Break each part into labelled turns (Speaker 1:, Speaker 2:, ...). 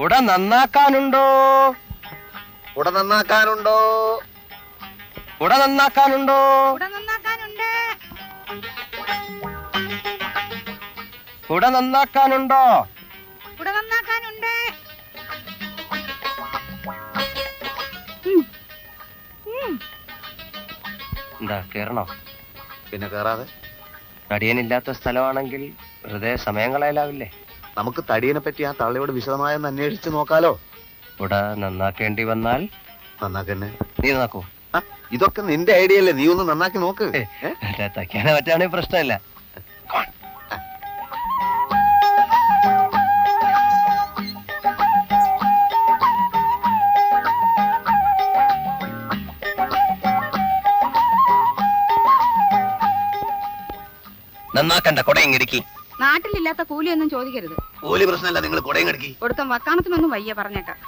Speaker 1: കുട നന്നാക്കാനുണ്ടോ?
Speaker 2: ഉട നന്നാക്കാനുണ്ടോ?
Speaker 1: ഉട നന്നാക്കാനുണ്ടോ?
Speaker 3: ഉട നന്നാക്കാനുണ്ട്.
Speaker 1: കുട നന്നാക്കാനുണ്ടോ?
Speaker 3: ഇവിടെ നന്നാക്കാനുണ്ട്.
Speaker 1: എന്താ കേറണോ?
Speaker 2: പിന്നെ കേറാതെ?
Speaker 1: അടിയനില്ലാത്ത സ്ഥലമാണെങ്കിൽ ഹൃദയ സമയം കളയലാവില്ലേ?
Speaker 2: നമുക്ക് തടിയനെ പറ്റി ആ തള്ളിയോട് വിശദമായൊന്ന് അന്വേഷിച്ച് നോക്കാലോ.
Speaker 1: ഇവിടെ നന്നാക്കേണ്ടി വന്നാൽ?
Speaker 2: നന്നാക്കന്നെ.
Speaker 1: നീ നന്നാക്കൂ.
Speaker 2: ഇതൊക്കെ നിന്റെ ഐഡിയ അല്ലേ? നീ ഒന്ന് നന്നാക്കി നോക്ക്.
Speaker 1: തയ്ക്കാനെ പറ്റാണെങ്കിൽ പ്രശ്നമില്ല. നന്നാക്കണ്ട കുട ഇങ്ങിരിക്കി
Speaker 3: നാട്ടിലില്ലാത്ത കൂലിയൊന്നും ചോദിക്കരുത്.
Speaker 2: കൂലി പ്രശ്നമല്ല നിങ്ങൾ കുടയും കിടക്കി.
Speaker 3: കൊടുത്ത വക്കാണത്തിനൊന്നും വയ്യ പറഞ്ഞേക്കാം.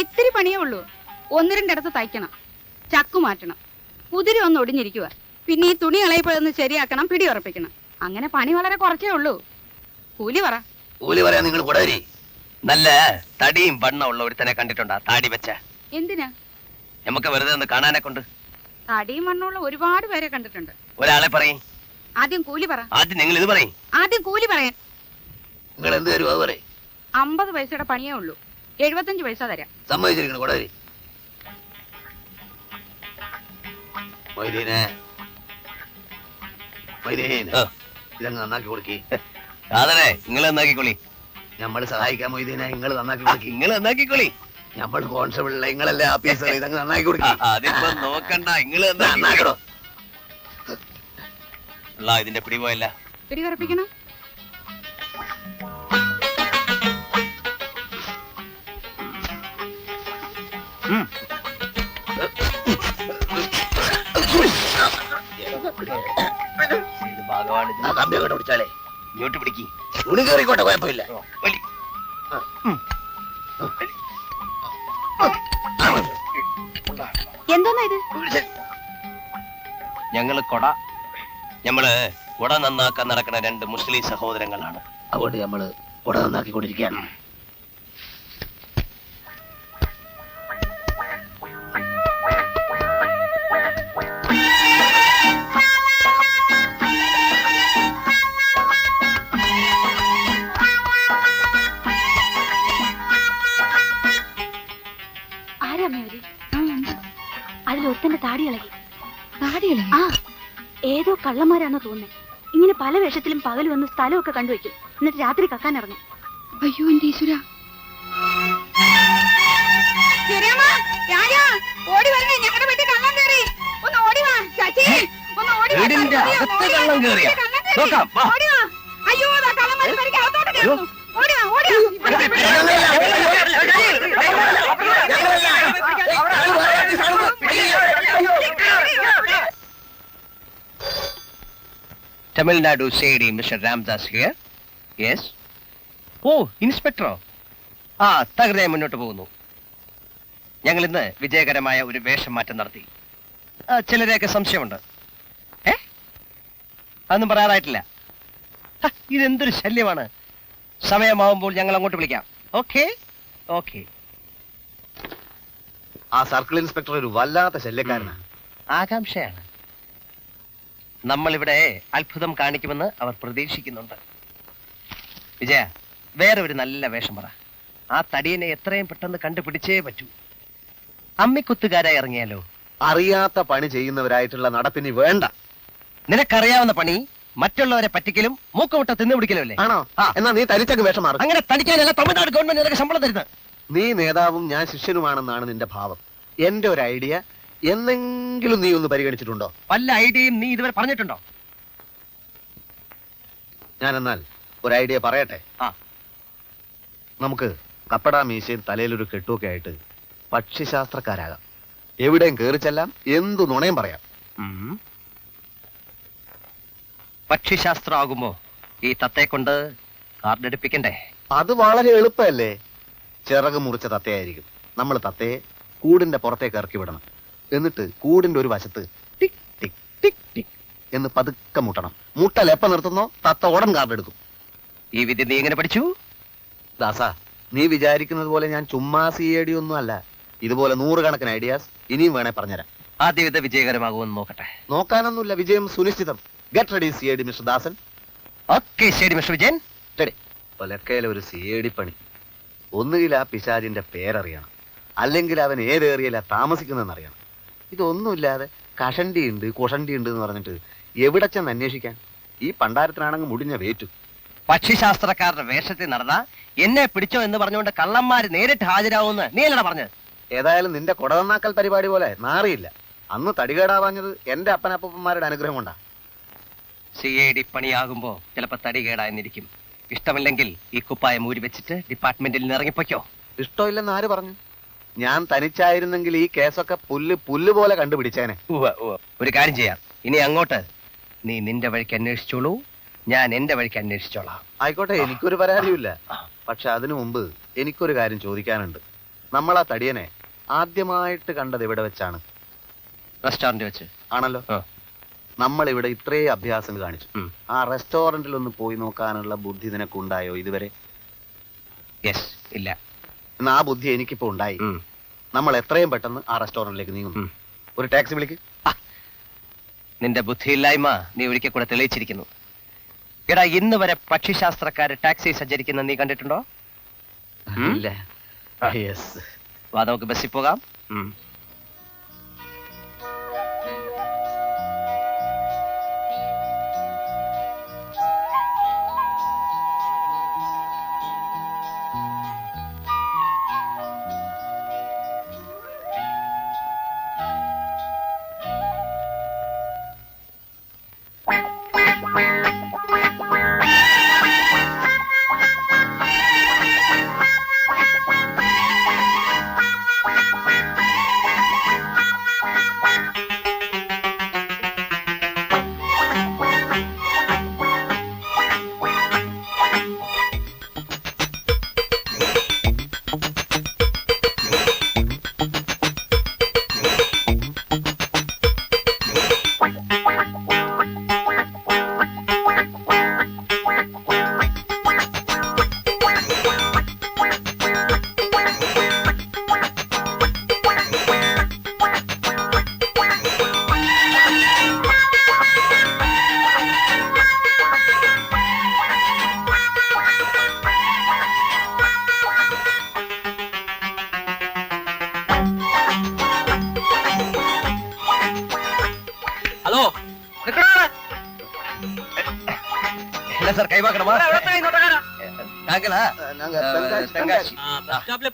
Speaker 3: ഇത്തിരി പണിയേ ഉള്ളൂ. ഒന്ന് രണ്ടിടത്ത് തയ്ക്കണം. ചക്കു മാറ്റണം. കുതിരി ഒന്ന് ഒടിഞ്ഞിരിക്കുക പിന്നെ ഈ തുണി ഇളയപ്പോഴൊന്ന് ശരിയാക്കണം പിടി ഉറപ്പിക്കണം. അങ്ങനെ പണി വളരെ കുറച്ചേ ഉള്ളൂ. കൂലി പറ.
Speaker 2: കൂലി പറയാ നിങ്ങൾ
Speaker 1: നല്ല തടിയും വണ്ണമുള്ള ഒരുത്തനെ കണ്ടിട്ടുണ്ടാ താടി വെച്ച?
Speaker 3: എന്തിനാ?
Speaker 1: നമുക്ക് വെറുതെ ഒന്ന് കാണാനെ കൊണ്ട്.
Speaker 3: തടിയും വണ്ണമുള്ള ഒരുപാട് പേരെ കണ്ടിട്ടുണ്ട്.
Speaker 1: ഒരാളെ പറയും.
Speaker 3: ആദ്യം കൂലി പറ.
Speaker 1: ആദ്യം നിങ്ങൾ ഇത് പറയും.
Speaker 3: ആദ്യം കൂലി പറയാൻ.
Speaker 2: നിങ്ങൾ എന്ത് തരുവാ പറയും.
Speaker 3: അമ്പത് പൈസയുടെ പണിയേ ഉള്ളൂ. എഴുപത്തഞ്ച് പൈസ തരാം.
Speaker 2: സമ്മതിച്ചിരിക്കണം കുടവരി. ഇതങ്ങ് നന്നാക്കി കൊടുക്കി.
Speaker 1: സാധനെ നിങ്ങൾ നന്നാക്കിക്കൊള്ളി
Speaker 2: നമ്മൾ സഹായിക്കാൻ മൊയ്തീനെ നിങ്ങൾ നന്നാക്കി കൊടുക്കി.
Speaker 1: നിങ്ങൾ നന്നാക്കിക്കോളി.
Speaker 2: നമ്മൾ കോൺസ്റ്റബിൾ നിങ്ങളല്ലേ ആഫീസർ ഇതങ്ങ് നന്നാക്കി
Speaker 1: ആ,
Speaker 2: കൊടുക്കി
Speaker 1: അതിപ്പോ നോക്കണ്ട. നിങ്ങൾ
Speaker 2: നന്നാക്കണോ
Speaker 1: ഇതിന്റെ പിടി പോയല്ല.
Speaker 3: പിടി
Speaker 2: കമ്പി അങ്ങോട്ട് പിടിച്ചാലേ.
Speaker 1: ഇങ്ങോട്ട് പിടിക്കി.
Speaker 2: ഉണി കയറിക്കോട്ടെ കുഴപ്പമില്ല.
Speaker 1: കൊട. ഞമ്മൾ കൊട നന്നാക്കാൻ നടക്കുന്ന രണ്ട് മുസ്ലിം സഹോദരങ്ങളാണ്.
Speaker 2: അതുകൊണ്ട് നമ്മൾ കുട നന്നാക്കിക്കൊണ്ടിരിക്കുകയാണ്.
Speaker 4: അതിലൊരുത്തന്റെ താടി ഇളകി.
Speaker 3: താടി
Speaker 4: ആ ഏതോ കള്ളന്മാരാണ് തോന്നുന്നത് ഇങ്ങനെ പല വേഷത്തിലും പകൽ വന്ന് സ്ഥലമൊക്കെ കണ്ടുവയ്ക്കും എന്നിട്ട് രാത്രി കക്കാൻ ഇറങ്ങും.
Speaker 3: അയ്യോ എന്റെ ഈശ്വര. ഓടി
Speaker 1: Tamil Nadu C mister Ramdas here yes oh ഇൻസ്പെക്ടറോ ആ തകൃതയെ മുന്നോട്ട് പോകുന്നു. ഞങ്ങൾ ഇന്ന് വിജയകരമായ ഒരു വേഷം മാറ്റം നടത്തി. ചിലരെയൊക്കെ സംശയമുണ്ട്. ഏ? അതൊന്നും പറയാറായിട്ടില്ല. ഇതെന്തൊരു ശല്യമാണ്. സമയമാവുമ്പോൾ ഞങ്ങൾ അങ്ങോട്ട് വിളിക്കാം. ഓക്കെ? ഓക്കെ.
Speaker 2: ആ സർക്കിൾ ഇൻസ്പെക്ടർ ഒരു വല്ലാത്ത ശല്യക്കാരനാണ്
Speaker 1: ആകാംക്ഷയാണ്. നമ്മളിവിടെ അത്ഭുതം കാണിക്കുമെന്ന് അവർ പ്രതീക്ഷിക്കുന്നുണ്ട്. വിജയ വേറെ ഒരു നല്ല വേഷം പറ. ആ തടിയനെ എത്രയും പെട്ടെന്ന് കണ്ടുപിടിച്ചേ പറ്റൂ. അമ്മിക്കുത്തുകാരായി ഇറങ്ങിയാലോ?
Speaker 2: അറിയാത്ത പണി ചെയ്യുന്നവരായിട്ടുള്ള നടപ്പിന് വേണ്ട.
Speaker 1: നിനക്കറിയാവുന്ന പണി മറ്റുള്ളവരെ പറ്റിക്കലും മൂക്കുമുട്ട തിന്നുപിടിക്കലും അല്ലേ?
Speaker 2: ആണോ? എന്നാ നീ തനിച്ചങ്ങ് വേഷം മാറും.
Speaker 1: അങ്ങനെ തടിക്കാനല്ല തമിഴ്നാട് ഗവൺമെന്റ് നിനക്ക് ശമ്പളം തരുന്നത്.
Speaker 2: നീ നേതാവും ഞാൻ ശിഷ്യനുമാണെന്നാണ് നിന്റെ ഭാവം. എന്റെ ഒരു ഐഡിയ എന്നെങ്കിലും നീ ഒന്ന് പരിഗണിച്ചിട്ടുണ്ടോ?
Speaker 1: വല്ല ഐഡിയയും നീ ഇതുവരെ പറഞ്ഞിട്ടുണ്ടോ?
Speaker 2: ഞാൻ എന്നാൽ ഒരു ഐഡിയ പറയട്ടെ.
Speaker 1: ആ.
Speaker 2: നമുക്ക് കപ്പട മീശയും തലയിലൊരു കെട്ടുമൊക്കെ ആയിട്ട് പക്ഷിശാസ്ത്രക്കാരാകാം. എവിടെയും കയറിച്ചെല്ലാം എന്തു നുണയും പറയാം.
Speaker 1: ഉം. പക്ഷിശാസ്ത്രമാകുമ്പോ ഈ തത്തെ കൊണ്ട് കാർഡെടുപ്പിക്കണ്ടേ
Speaker 2: അത് വളരെ എളുപ്പമല്ലേ? ചിറക് മുറിച്ച തത്തയായിരിക്കും. നമ്മൾ തത്തയെ കൂടിന്റെ പുറത്തേക്ക് ഇറക്കി വിടണം. എന്നിട്ട് കൂടിന്റെ ഒരു വശത്ത് ടിക് ടിക് ടിക് ടിക് എന്ന് പതുക്കെ മുട്ടണം. മുട്ടൽ എപ്പ നിർത്തുന്നോ? തത്ത ഉടൻ കാർഡ് എടുക്കും.
Speaker 1: ഈ വിദ്യ നീ എങ്ങനെ പഠിച്ചു?
Speaker 2: ദാസാ നീ വിചാരിക്കുന്നത് പോലെ ഞാൻ ചുമ്മാ സി ഡി ഒന്നും അല്ല. ഇതുപോലെ നൂറുകണക്കിന് ഐഡിയാസ് ഇനിയും വേണേ പറഞ്ഞുതരാം.
Speaker 1: ആദ്യം ഇത് വിജയകരമാകുമെന്ന് നോക്കട്ടെ.
Speaker 2: നോക്കാനൊന്നുമില്ല വിജയം സുനിശ്ചിതം. Get ready C I D mister Dasan.
Speaker 1: Okay ശരി മിസ്റ്റർ വിജയൻ.
Speaker 2: ഒലക്കയിലെ ഒരു സി ഐ ഡി പണി. ഒന്നുകിൽ ആ പിശാചിന്റെ പേരറിയണം. അല്ലെങ്കിൽ അവൻ ഏത് ഏറിയല്ല താമസിക്കുന്നതെന്ന് അറിയണം. ഇതൊന്നുമില്ലാതെ കഷണ്ടി ഉണ്ട് കുഷണ്ടി ഉണ്ട് എന്ന് പറഞ്ഞിട്ട് എവിടെ ചെന്ന് അന്വേഷിക്കാൻ? ഈ പണ്ടാരത്തിനാണെങ്കിൽ മുടിഞ്ഞ വേറ്റു.
Speaker 1: പക്ഷിശാസ്ത്രക്കാരുടെ വേഷത്തിൽ നടന്ന എന്നെ പിടിച്ചോ എന്ന് പറഞ്ഞുകൊണ്ട് കള്ളന്മാര് നേരിട്ട് ഹാജരാവുമെന്ന് നീ അല്ലടാ പറഞ്ഞത്.
Speaker 2: ഏതായാലും നിന്റെ കൊടവന്നാക്കൽ പരിപാടി പോലെ നാറിയില്ല അന്ന് തടികേടാവാഞ്ഞത് എന്റെ അപ്പനപ്പന്മാരുടെ അനുഗ്രഹം കൊണ്ടാ
Speaker 1: സി ഐ ഡി പണിയാകുമ്പോ ചിലപ്പോ തടികേടായെന്നിരിക്കും. ഇഷ്ടമില്ലെങ്കിൽ ഈ കുപ്പായം ഊരി വെച്ചിട്ട് ഡിപ്പാർട്ട്മെന്റിൽ നിന്ന് ഇറങ്ങിപ്പോയ്ക്കോ.
Speaker 2: ഇഷ്ടമില്ലെന്ന് ആര് പറഞ്ഞു? ഞാൻ തനിച്ചായിരുന്നെങ്കിൽ ഈ കേസൊക്കെ പുല്ല് പുല്ല് പോലെ കണ്ടുപിടിച്ചേനെ.
Speaker 1: ഒരു കാര്യം ചെയ്യാം. ഇനി അങ്ങോട്ട് നീ നിന്റെ വഴിക്ക് അന്വേഷിച്ചോളൂ. ഞാൻ എന്റെ വഴിക്ക് അന്വേഷിച്ചോളാം.
Speaker 2: ആയിക്കോട്ടെ എനിക്കൊരു പരാതിയുമില്ല. പക്ഷെ അതിനു മുമ്പ് എനിക്കൊരു കാര്യം ചോദിക്കാനുണ്ട്. നമ്മൾ ആ തടിയനെ ആദ്യമായിട്ട് കണ്ടത് ഇവിടെ വെച്ചാണ്?
Speaker 1: റെസ്റ്റോറന്റ് വെച്ച്.
Speaker 2: ആണല്ലോ. നമ്മൾ ഇവിടെ ഇത്രയും അഭ്യാസം കാണിച്ചു. ആ റെസ്റ്റോറന്റിൽ ഒന്ന് പോയി നോക്കാനുള്ള ബുദ്ധി നിനക്കുണ്ടായോ ഇതുവരെ?
Speaker 1: യെസ് ഇല്ല.
Speaker 2: എന്നാ ആ ബുദ്ധി എനിക്കിപ്പോ ഉണ്ടായി. നമ്മൾ എത്രയും പെട്ടെന്ന് ആ റെസ്റ്റോറന്റിലേക്ക്
Speaker 1: നീങ്ങും.
Speaker 2: ഒരു ടാക്സി വിളിക്ക്.
Speaker 1: നിന്റെ ബുദ്ധിയില്ലായ്മ നീ ഒരിക്കൽ കൂടെ തെളിയിച്ചിരിക്കുന്നു. എടാ ഇന്ന് വരെ പക്ഷിശാസ്ത്രക്കാര് ടാക്സി സഞ്ചരിക്കുന്ന നീ കണ്ടിട്ടുണ്ടോ?
Speaker 2: ഇല്ല.
Speaker 1: വാ നമുക്ക് ബസ്സിൽ പോകാം.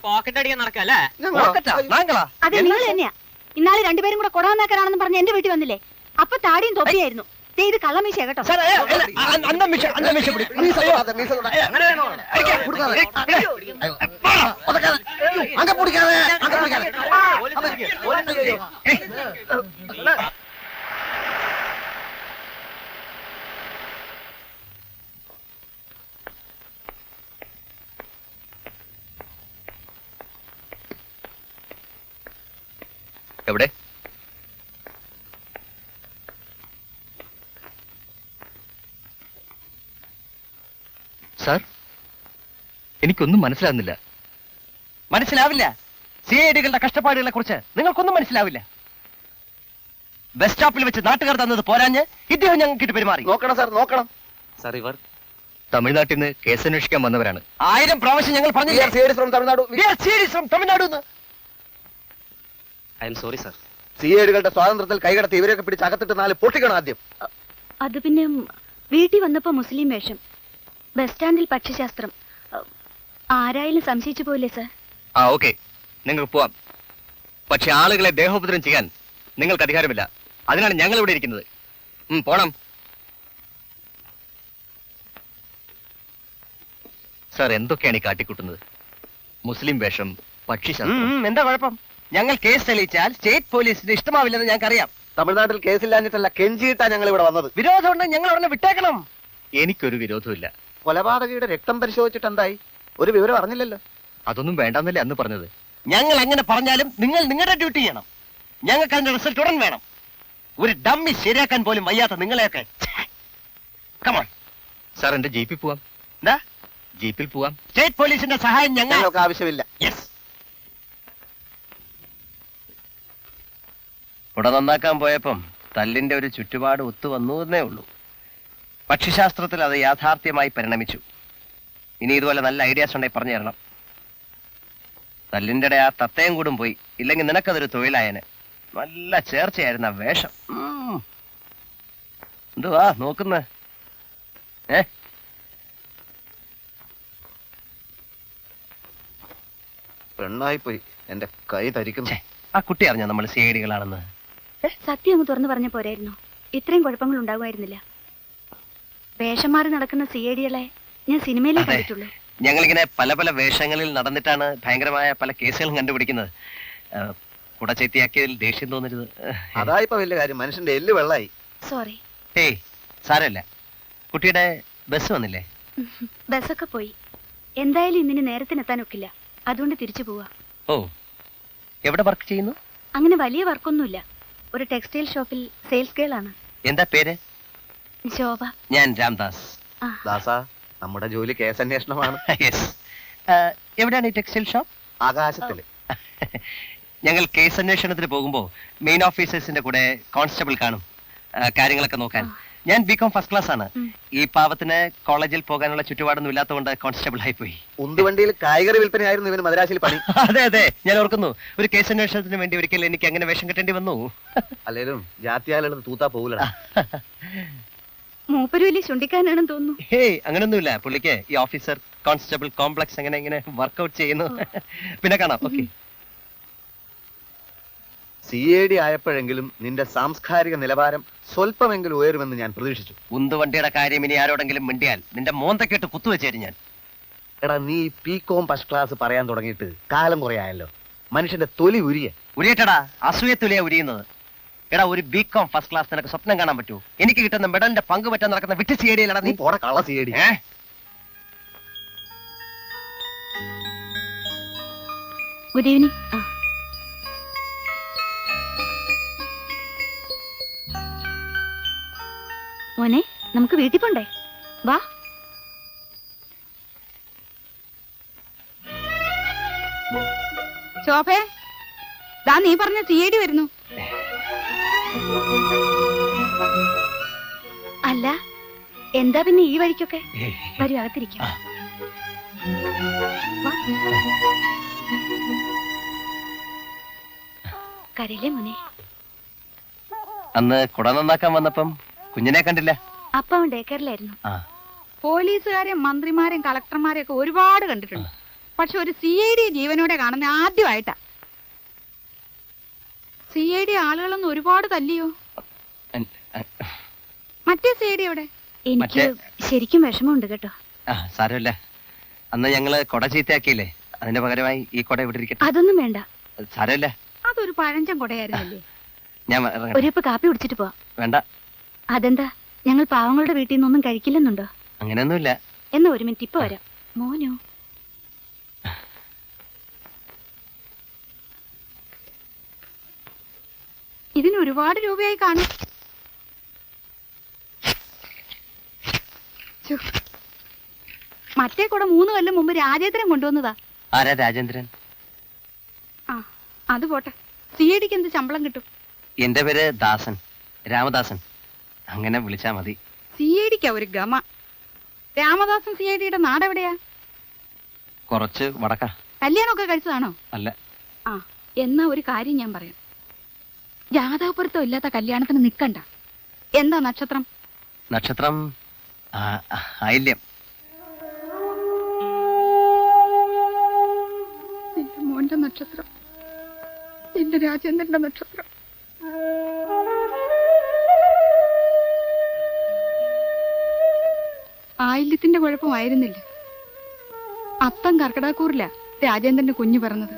Speaker 5: പോക്കറ്റ് അടിക്കാൻ നടക്കല്ലേ
Speaker 4: അതെ നിങ്ങൾ തന്നെയാ. ഇന്നാളെ രണ്ടുപേരും കൂടെ കൊടാന്നാക്കരാണെന്ന് പറഞ്ഞ എന്റെ വീട്ടിൽ വന്നില്ലേ? അപ്പൊ താടിയും തൊപ്പിയായിരുന്നു. ഇത് കള്ളമീശ കേട്ടോ.
Speaker 2: അങ്ങനെ പിടിക്കാതെ
Speaker 1: എവിടെ? സാർ എനിക്കൊന്നും മനസ്സിലാകുന്നില്ല. മനസ്സിലാവില്ല? സി ഐ ഡികളുടെ കഷ്ടപ്പാടുകളെ കുറിച്ച് നിങ്ങൾക്കൊന്നും മനസ്സിലാവില്ല. ബസ് സ്റ്റോപ്പിൽ വെച്ച് നാട്ടുകാർ തന്നത് പോരാഞ്ഞ് ഇദ്ദേഹം ഞങ്ങൾക്ക് പെരുമാറി.
Speaker 2: നോക്കണം സാർ നോക്കണം.
Speaker 6: സാർ ഇവർ
Speaker 1: തമിഴ്നാട്ടിൽ നിന്ന് കേസന്വേഷിക്കാൻ വന്നവരാണ്. ആയിരം പ്രാവശ്യം ഞങ്ങൾ
Speaker 2: പറഞ്ഞു Tamil Nadu
Speaker 1: Tamil Nadu
Speaker 6: I am sorry sir.
Speaker 2: C ഐഡികളുടെ സ്വാതന്ത്ര്യത്തിൽ കൈകടത്തി ഇവരെയൊക്കെ പിടിച്ച് അകത്തിട്ട് നാല് പൊട്ടിക്കണം ആദ്യം.
Speaker 4: അത് പിന്നെ വീട്ടിൽ വന്നപ്പോ മുസ്ലിം വേഷം. ബസ് സ്റ്റാൻഡിൽ പക്ഷിശാസ്ത്രം. ആരായാലും സംശയിച്ചു പോയില്ലേ സർ?
Speaker 1: ആ ഓക്കെ. നിങ്ങൾക്ക് പോവാം. പക്ഷെ ആളുകളെ ദേഹോപദ്രം ചെയ്യാൻ നിങ്ങൾക്ക് അധികാരമില്ല. അതിനാണ് ഞങ്ങൾ ഇവിടെ ഇരിക്കുന്നത്. ഉം, പോണം. സാർ എന്തൊക്കെയാണ് ഈ കാട്ടിക്കൂട്ടുന്നത്? മുസ്ലിം വേഷം പക്ഷി എന്താ കുഴപ്പം? ഞങ്ങൾ കേസ് തെളിയിച്ചാൽ സ്റ്റേറ്റ് പോലീസിന് ഇഷ്ടമാവില്ലെന്ന് ഞങ്ങൾക്കറിയാം.
Speaker 2: തമിഴ്നാട്ടിൽ കേസില്ലാഞ്ഞിട്ടല്ല കെഞ്ചിയിട്ടാ ഞങ്ങൾ ഇവിടെ വന്നത്.
Speaker 1: വിരോധം ഉണ്ടെങ്കിൽ ഞങ്ങൾ ഉടനെ വിട്ടേക്കണം. എനിക്കൊരു വിരോധമില്ല
Speaker 2: കൊലപാതകയുടെ രക്തം പരിശോധിച്ചിട്ട് എന്തായി? ഒരു വിവരം അറിഞ്ഞില്ലല്ലോ.
Speaker 1: അതൊന്നും വേണ്ടെന്നല്ലേ അന്ന് പറഞ്ഞത്. ഞങ്ങൾ അങ്ങനെ പറഞ്ഞാലും നിങ്ങൾ നിങ്ങളുടെ ഡ്യൂട്ടി ചെയ്യണം. ഞങ്ങൾക്ക് അതിന്റെ റിസൾട്ട് ഉടൻ വേണം. ഒരു ഡമ്മി ശരിയാക്കാൻ പോലും വയ്യാത്ത നിങ്ങളെയൊക്കെ. കമോൺ
Speaker 6: സാർ എന്റെ ജീപ്പിൽ പോവാം.
Speaker 1: എന്താ?
Speaker 6: ജീപ്പിൽ പോവാം.
Speaker 1: സ്റ്റേറ്റ് പോലീസിന്റെ സഹായം
Speaker 2: ഞങ്ങൾക്ക് ആവശ്യമില്ല.
Speaker 1: യെസ് കുട നന്നാക്കാൻ പോയപ്പം തല്ലിന്റെ ഒരു ചുറ്റുപാട് ഒത്തു വന്നു എന്നേ ഉള്ളൂ. പക്ഷിശാസ്ത്രത്തിൽ അത് യാഥാർത്ഥ്യമായി പരിണമിച്ചു. ഇനി ഇതുപോലെ നല്ല ഐഡിയാസ് ഉണ്ടെങ്കിൽ പറഞ്ഞു തരണം. തല്ലിന്റെ ആ തത്തയും കൂടും പോയി. ഇല്ലെങ്കിൽ നിനക്കതൊരു തൊഴിലായന്. നല്ല ചേർച്ചയായിരുന്ന വേഷം. എന്തുവാ നോക്കുന്ന? ഏ?
Speaker 2: പെണ്ണായി പോയി എന്റെ കൈ തരിക്കുന്നു.
Speaker 1: ആ കുട്ടി അറിഞ്ഞോ നമ്മൾ സി ഐ ഡികളാണെന്ന്
Speaker 4: സത്യം അങ്ങ് തുറന്നു പറഞ്ഞ പോരായിരുന്നു. ഇത്രയും കുഴപ്പങ്ങൾ ഉണ്ടാകുമായിരുന്നില്ല. വേഷം മാറി നടക്കുന്ന സി ഐ ഡികളെ ഞാൻ സിനിമയിലേ. കണ്ടിട്ടുള്ളൂ.
Speaker 1: ഞങ്ങളിങ്ങനെ പല പല വേഷങ്ങളിൽ നടന്നിട്ടാണ് ഭയങ്കരമായ പല കേസുകളും കണ്ടുപിടിക്കുന്നത്. കൂടെ കുട ചെത്തിയാക്കിയതിൽ ദേഷ്യം തോന്നരുത്.
Speaker 2: അതായിപ്പോ വലിയ കാര്യം. മനുഷ്യന്റെ എല്ല് വെള്ളായി.
Speaker 4: സോറി.
Speaker 1: ഏയ് സാരമില്ല. കുട്ടിയുടെ ബസ് വന്നില്ലേ?
Speaker 4: ബസ്സൊക്കെ പോയി. എന്തായാലും ഇന്നിന് നേരത്തിനെത്താൻ ഒക്കില്ല അതുകൊണ്ട് തിരിച്ചു പോവാ.
Speaker 1: ഓ എവിടെ വർക്ക് ചെയ്യുന്നു?
Speaker 4: അങ്ങനെ വലിയ വർക്കൊന്നുമില്ല. ഒരു ടെക്സ്റ്റൈൽ ഷോപ്പിൽ സെയിൽസ് ഗേൾ ആണ്
Speaker 1: എന്താ പേര്?
Speaker 4: ശോഭ
Speaker 1: ഞാൻ രാംദാസ്.
Speaker 2: ദാസാ നമ്മുടെ ജോലി കേസ്
Speaker 1: അന്വേഷണമാണ്. എവിടെയാണ് ഈ ടെക്സ്റ്റൈൽ ഷോപ്പ്?
Speaker 2: ആകാശത്തിൽ
Speaker 1: ഞങ്ങൾ കേസ് അന്വേഷണത്തിന് പോകുമ്പോൾ മെയിൻ ഓഫീസേഴ്സിന്റെ കൂടെ കോൺസ്റ്റബിൾ കാണും. കാര്യങ്ങളൊക്കെ നോക്കാൻ. ഞാൻ ബി കോം ഫസ്റ്റ് ക്ലാസ് ആണ്. ഈ പാവത്തിന് കോളേജിൽ പോകാനുള്ള ചുറ്റുപാടൊന്നും ഇല്ലാത്തതുകൊണ്ട് കോൺസ്റ്റബിൾ ആയി പോയി.
Speaker 2: ഉന്തുവണ്ടിയിൽ കായികറി വിൽപ്പനയായിരുന്നു ഇവന് മദ്രാസിൽ പണി.
Speaker 1: അതെ അതെ. ഞാൻ ഓർക്കുന്നു ഒരു കേസ് അന്വേഷണത്തിന് വേണ്ടി ഒരിക്കൽ എനിക്ക് അങ്ങനെ വേഷം കെട്ടേണ്ടി വന്നു.
Speaker 2: അല്ലേലും ജാത്യാലുള്ളത് തൂത്താ പോകൂലടാ.
Speaker 4: മൂപ്പര് വലിയ ചുണ്ടിക്കാനാണെന്ന് തോന്നുന്നു.
Speaker 1: ഹേയ് അങ്ങനൊന്നുമില്ല. പുള്ളിക്ക് ഈ ഓഫീസർ കോൺസ്റ്റബിൾ കോംപ്ലക്സ് എങ്ങനെ ഇങ്ങനെ വർക്കൗട്ട് ചെയ്യുന്നു. പിന്നെ കാണാം. ഓക്കെ
Speaker 2: സി എ ഡി ആയപ്പോഴെങ്കിലും നിന്റെ സാംസ്കാരിക നിലവാരം സ്വല്പമെങ്കിലും ഉയരുമെന്ന് ഞാൻ പ്രതീക്ഷിച്ചു.
Speaker 1: ഉന്തുവണ്ടിയുടെ കാര്യം ഇനി ആരോടെങ്കിലും മിണ്ടിയാൽ നിന്റെ മോന്തക്കെട്ട് കുത്തുവെച്ചേരും ഞാൻ.
Speaker 2: എടാ നീ പി കോം ഫസ്റ്റ് ക്ലാസ് പറയാൻ തുടങ്ങിയിട്ട് കാലം കുറയായല്ലോ മനുഷ്യന്റെ തൊലി ഉരിയ.
Speaker 1: ഉരിയട്ടടാ അസൂയത്തുലിയ ഉരിയുന്നത്. എടാ ഒരു ബി കോം ഫസ്റ്റ് ക്ലാസ് നിനക്ക് സ്വപ്നം കാണാൻ പറ്റൂ. എനിക്ക് കിട്ടുന്ന മെഡലിന്റെ പങ്ക് പറ്റാൻ നടക്കുന്ന വിട്ട് സി
Speaker 2: നീ.
Speaker 1: നീ
Speaker 2: പോടെ കള സി എ ഡി
Speaker 1: ഏ?
Speaker 4: ഗുഡ് ഈവനിങ് നമുക്ക് വീട്ടിൽ പോണ്ടേ? വാ.
Speaker 3: ശോഭേ ദാ നീ പറഞ്ഞ തീയേടി വരുന്നു.
Speaker 4: അല്ല എന്താ പിന്നെ ഈ വഴിക്കൊക്കെ? വരൂ അകത്തിരിക്കും. കരയിലെ മുനെ?
Speaker 1: അന്ന് കുട നന്നാക്കാൻ വന്നപ്പം കുഞ്ഞിനെ കണ്ടില്ല.
Speaker 4: അപ്പ അവൻ ഡേക്കറിലായിരുന്നു
Speaker 1: ആ.
Speaker 3: പോലീസുകാരെയും മന്ത്രിമാരെയും കളക്ടർമാരെയും ഒക്കെ ഒരുപാട് കണ്ടിട്ടുണ്ട്. പക്ഷെ ഒരു സി ഐ ഡി ജീവനോടെ കാണുന്ന ആദ്യമായിട്ടാ. സി ഐ ഡി ആളുകളൊന്നും ഒരുപാട് തല്ലിയോ? മറ്റേ സി ഐ ഡി എവിടെ?
Speaker 4: എനിക്ക് ശരിക്കും വിഷമമുണ്ട് കേട്ടോ.
Speaker 1: ആ സാരമില്ല. അന്ന് ഞങ്ങൾ കൊട ചീത്തയാക്കിയില്ലേ? അതിന്റെ പകരമായി ഈ കൊട ഇവിടെ ഇരിക്കട്ടെ.
Speaker 4: അതൊന്നും വേണ്ട.
Speaker 1: സാരമില്ല.
Speaker 3: അതൊരു പഴഞ്ചൻ കൊടയായിരുന്നല്ലേ?
Speaker 1: ഞാൻ
Speaker 4: ഒരു കപ്പ് കാപ്പി കുടിച്ചിട്ട് പോവാ.
Speaker 1: വേണ്ട.
Speaker 4: അതെന്താ? ഞങ്ങൾ പാവങ്ങളുടെ വീട്ടിൽ നിന്നൊന്നും കഴിക്കില്ലെന്നുണ്ടോ?
Speaker 1: അങ്ങനെയൊന്നുമില്ല.
Speaker 4: എന്നാ ഒരു മിനിറ്റ് ഇപ്പൊ വരാം. മോനോ?
Speaker 3: ഇതിന് ഒരുപാട് രൂപയായി കാണും. മറ്റേ കൂടെ മൂന്ന് കൊല്ലം മുമ്പ് രാജേന്ദ്രൻ കൊണ്ടുവന്നതാ.
Speaker 1: ആരാ രാജേന്ദ്രൻ?
Speaker 3: ആ അത് പോട്ടെ. സി എന്ത് ശമ്പളം കിട്ടും?
Speaker 1: എന്റെ പേര് ദാസൻ രാമദാസൻ. അങ്ങനെ വിളിച്ചാ മതി.
Speaker 3: സി ഐ ഡിക്കാ ഒരു ഗമ. രാമദാസൻ സി ഐ ഡിയുടെ നാടെവിടെയാ?
Speaker 1: കുറച്ച് വടക്ക.
Speaker 3: കല്യാണമൊക്കെ കഴിച്ചതാണോ?
Speaker 1: അല്ല.
Speaker 3: ആ എന്നാ ഒരു കാര്യം ഞാൻ പറയാം. ജാതകപ്പുറത്തോ ഇല്ലാത്ത കല്യാണത്തിന് നിക്കണ്ട. എന്താ നക്ഷത്രം?
Speaker 1: നക്ഷത്രം ആയില്യം
Speaker 3: എന്റെ മോന്റെ നക്ഷത്രം. എന്റെ രാജേന്ദ്രന്റെ നക്ഷത്രം. ആയില്യത്തിന്റെ കുഴപ്പമായിരുന്നില്ല. അത്തം കർക്കിടാക്കൂറില്ല രാജേന്ദ്രന്റെ കുഞ്ഞു പറഞ്ഞത്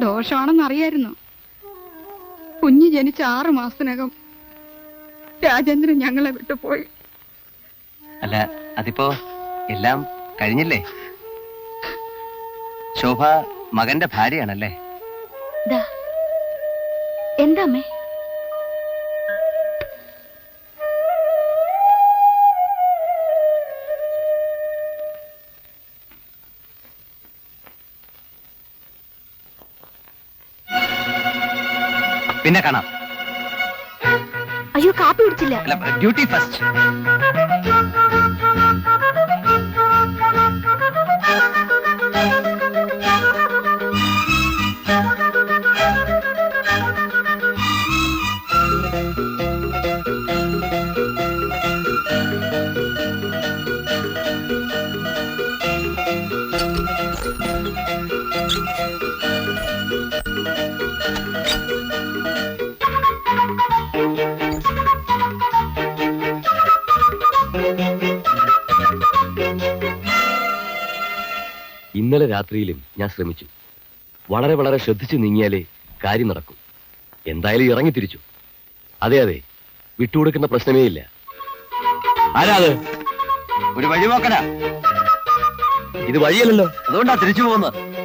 Speaker 3: ദോഷമാണെന്ന് അറിയായിരുന്നു കുഞ്ഞ് ജനിച്ച ആറു മാസത്തിനകം രാജേന്ദ്രൻ ഞങ്ങളെ വിട്ടുപോയി
Speaker 1: അല്ല അതിപ്പോ എല്ലാം കഴിഞ്ഞില്ലേ? ശോഭ മകന്റെ ഭാര്യയാണല്ലേ?
Speaker 4: ദാ. എന്താ അമ്മേ?
Speaker 1: പിന്നെ കാണാം.
Speaker 4: അയ്യോ കാപ്പി കുടിച്ചില്ല.
Speaker 1: ഡ്യൂട്ടി ഫസ്റ്റ്
Speaker 7: രാത്രിയിലും ഞാൻ ശ്രമിച്ചു. വളരെ വളരെ ശ്രദ്ധിച്ചു നീങ്ങിയാലേ കാര്യം നടക്കും. എന്തായാലും ഇറങ്ങി തിരിച്ചു. അതെ അതെ വിട്ടുകൊടുക്കുന്ന പ്രശ്നമേ ഇല്ല. ആരാ അത്?
Speaker 1: ഒരു വഴി നോക്കനാ
Speaker 7: ഇത് വഴിയല്ലല്ലോ.
Speaker 1: അതുകൊണ്ടാ തിരിച്ചു പോകുന്നത്.